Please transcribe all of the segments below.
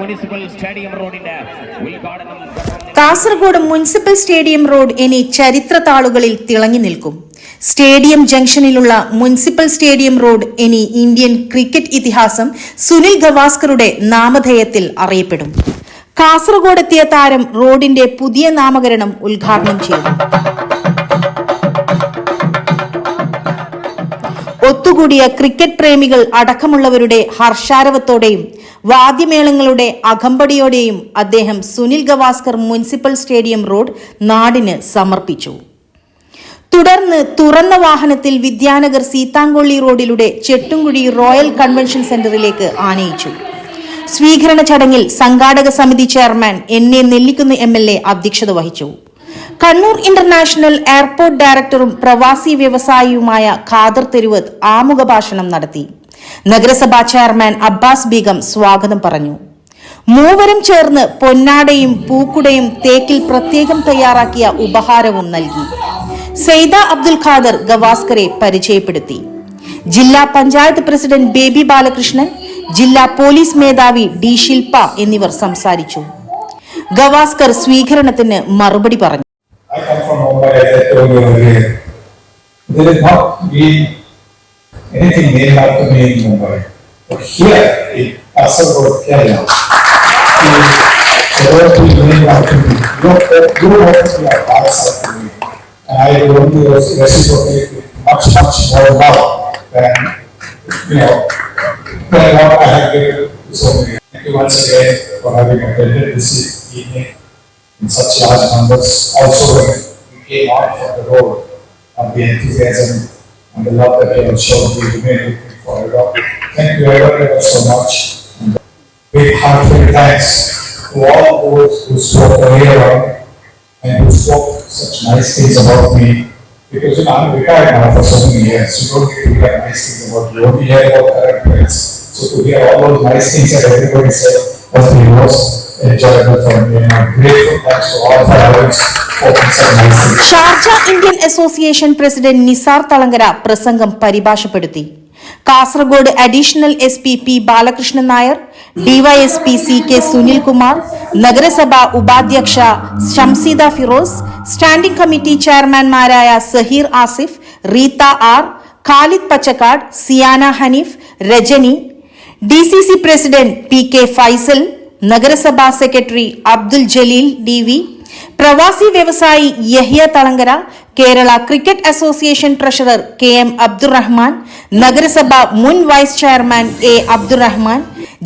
Municipal stadium റോഡിന്റെ ഉദ്ഘാടനം Kasaragod municipal stadium road ഇനി ചരിത്ര താളുകളിൽ തിളങ്ങി നിൽക്കും. സ്റ്റേഡിയം ജംഗ്ഷനിലുള്ള മുനിസിപ്പൽ സ്റ്റേഡിയം റോഡ് ഇനി ഇന്ത്യൻ ക്രിക്കറ്റ് ഇതിഹാസം സുനിൽ ഗവാസ്കറുടെ നാമധേയത്തിൽ അറിയപ്പെടും. കാസർഗോഡ് എത്തിയ താരം റോഡിന്റെ പുതിയ നാമകരണം ഉദ്ഘാടനം ചെയ്തു. ഒത്തുകൂടിയ ക്രിക്കറ്റ് പ്രേമികൾ അടക്കമുള്ളവരുടെ ഹർഷാരവത്തോടെയും വാദ്യമേളങ്ങളുടെ അകമ്പടിയോടെയും അദ്ദേഹം Sunil Gavaskar municipal stadium road നാടിന് സമർപ്പിച്ചു. തുടർന്ന് തുറന്ന വാഹനത്തിൽ വിദ്യാനഗർ സീതാങ്കൊള്ളി റോഡിലൂടെ ചെട്ടുംകുഴി റോയൽ കൺവെൻഷൻ സെന്ററിലേക്ക് ആനയിച്ചു. സ്വീകരണ ചടങ്ങിൽ സംഘാടക സമിതി chairman N A Nellikkunnu M L A അധ്യക്ഷത വഹിച്ചു. കണ്ണൂർ ഇന്റർനാഷണൽ എയർപോർട്ട് ഡയറക്ടറും പ്രവാസി വ്യവസായിയുമായ ഖാദർ തെരുവത്ത് ആമുഖ ഭാഷണം നടത്തി. നഗരസഭാ ചെയർമാൻ അബ്ബാസ് ബീഗം സ്വാഗതം പറഞ്ഞു. മൂവരും ചേർന്ന് പൊന്നാടയും പൂക്കുടയും തേക്കിൽ പ്രത്യേകം തയ്യാറാക്കിയ ഉപഹാരവും നൽകി. സെയ്ദ അബ്ദുൽ ഖാദർ ഗവാസ്കറെ പരിചയപ്പെടുത്തി. ജില്ലാ പഞ്ചായത്ത് പ്രസിഡന്റ് ബേബി ബാലകൃഷ്ണൻ ജില്ലാ പോലീസ് മേധാവി ഡി ശിൽപ എന്നിവർ സംസാരിച്ചു. ഗവാസ്കർ സ്വീകരണത്തിന് മറുപടി പറഞ്ഞു. Come from Mumbai, as I told you earlier. There is not be anything named after me in Mumbai. But here, in Kasargod, Kerala, the will be named after me. You you know what you are parts of me. And I want to reciprocate with much, much more love than, you know, than what I have given to so many. Thank you once again for having attended this evening in such large numbers. Also, when we came out from the road, and the enthusiasm and the love that you have shown, we remain with you forever. Thank you ever, ever so much. And big heartfelt thanks to all those who spoke earlier and who spoke such nice things about me. Because you know, I'm retired now for so many years, you don't get to hear nice things about you, only hear about current. So to hear all those nice things that everybody said was the most Sharjah Indian association president Nisar Thalangara പ്രസംഗം പരിഭാഷപ്പെടുത്തി. Kasaragod additional S P P Balakrishnan Nair DYSP C K Sunilkumar നഗരസഭാ ഉപാധ്യക്ഷ Shamseeda Firoz standing committee ചെയർമാൻമാരായ Zaheer Asif Reetha R Khalid Pachakkad Siyana Haneef Rajani D C C president P K Faisal നഗരസഭാ secretary Abdul Jaleel D V പ്രവാസി വ്യവസായി Yahya Thalangara Kerala cricket association treasurer K M Abdurahman നഗരസഭ മുൻ vice chairman A Abdurahman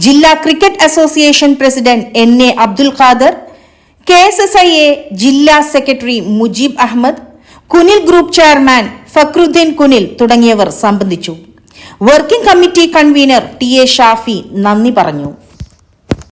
ജില്ലാ cricket association president N A Abdul Khader K S S I A ജില്ലാ secretary Mujeeb Ahmed Kunil group chairman Fakruddin Kunil തുടങ്ങിയവർ സംബന്ധിച്ചു. Working committee convener T A Shafi നന്ദി പറഞ്ഞു.